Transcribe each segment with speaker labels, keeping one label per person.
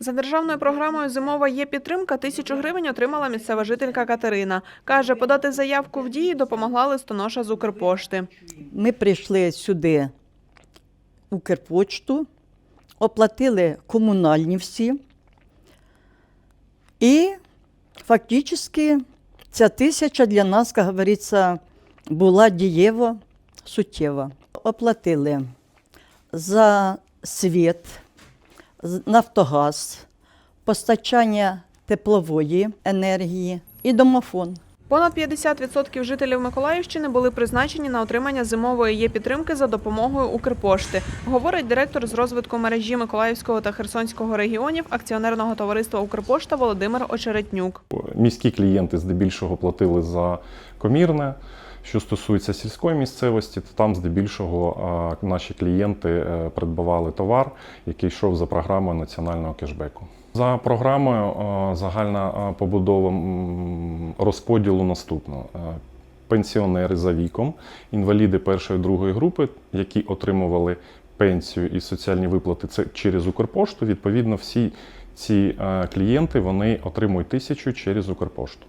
Speaker 1: За державною програмою Зимова є підтримка. Тисячу гривень отримала місцева жителька Катерина. Каже, подати заявку в дії допомогла листоноша з Укрпошти.
Speaker 2: Ми прийшли сюди Укрпочту, оплатили комунальні всі. І фактично ця тисяча для нас, як говориться, була дієво суттєва. Оплатили за світ, Нафтогаз, постачання теплової енергії і домофон.
Speaker 1: Понад 50% жителів Миколаївщини були призначені на отримання зимової є підтримки за допомогою Укрпошти, говорить директор з розвитку мережі Миколаївського та Херсонського регіонів акціонерного товариства Укрпошта Володимир Очеретнюк.
Speaker 3: Міські клієнти здебільшого платили за комірне. Що стосується сільської місцевості, то там здебільшого наші клієнти е, придбавали товар, який йшов за програмою національного кешбеку. За програмою загальна побудова розподілу наступно. Е, Пенсіонери за віком, інваліди першої другої групи, які отримували пенсію і соціальні виплати це через Укрпошту. Відповідно, всі ці е, клієнти вони отримують тисячу через Укрпошту.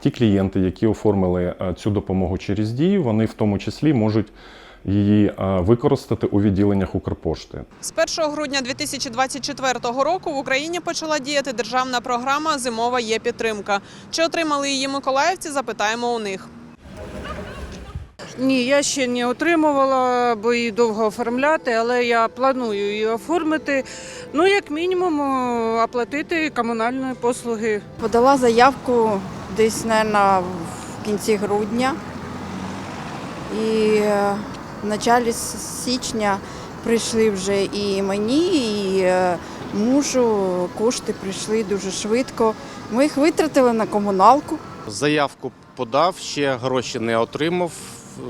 Speaker 3: Ті клієнти, які оформили е, цю допомогу через дію, вони в тому числі можуть її е, використати у відділеннях Укрпошти.
Speaker 1: З 1 грудня 2024 року в Україні почала діяти державна програма Зимова є підтримка. Чи отримали її миколаївці? Запитаємо у них.
Speaker 4: Ні, я ще не отримувала, бо її довго оформляти, але я планую її оформити. Ну, як мінімум, оплатити комунальні послуги.
Speaker 5: Подала заявку десь, мабуть, в кінці грудня. І е, в с- січня прийшли вже і мені, і е, мужу. Кошти прийшли дуже швидко. Ми їх витратили на комуналку.
Speaker 6: Заявку подав, ще гроші не отримав.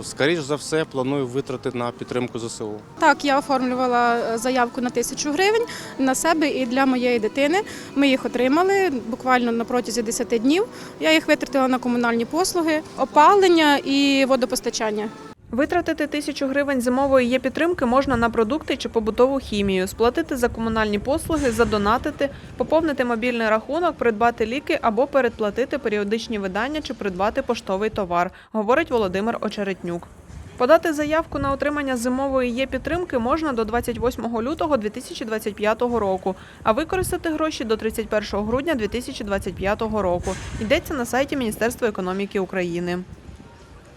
Speaker 6: Скоріш за все, планую витрати на підтримку ЗСУ.
Speaker 7: Так, я оформлювала е, заявку на тисячу гривень на себе і для моєї дитини. Ми їх отримали буквально на протязі 10 днів. Я їх витратила на комунальні послуги, опалення і водопостачання.
Speaker 1: Витратити тисячу гривень зимової є підтримки можна на продукти чи побутову хімію, сплатити за комунальні послуги, задонатити, поповнити мобільний рахунок, придбати ліки або передплатити періодичні видання чи придбати поштовий товар, говорить Володимир Очеретнюк. Подати заявку на отримання зимової є підтримки можна до 28 лютого 2025 року, а використати гроші до 31 грудня 2025 року. Йдеться на сайті Міністерства економіки України.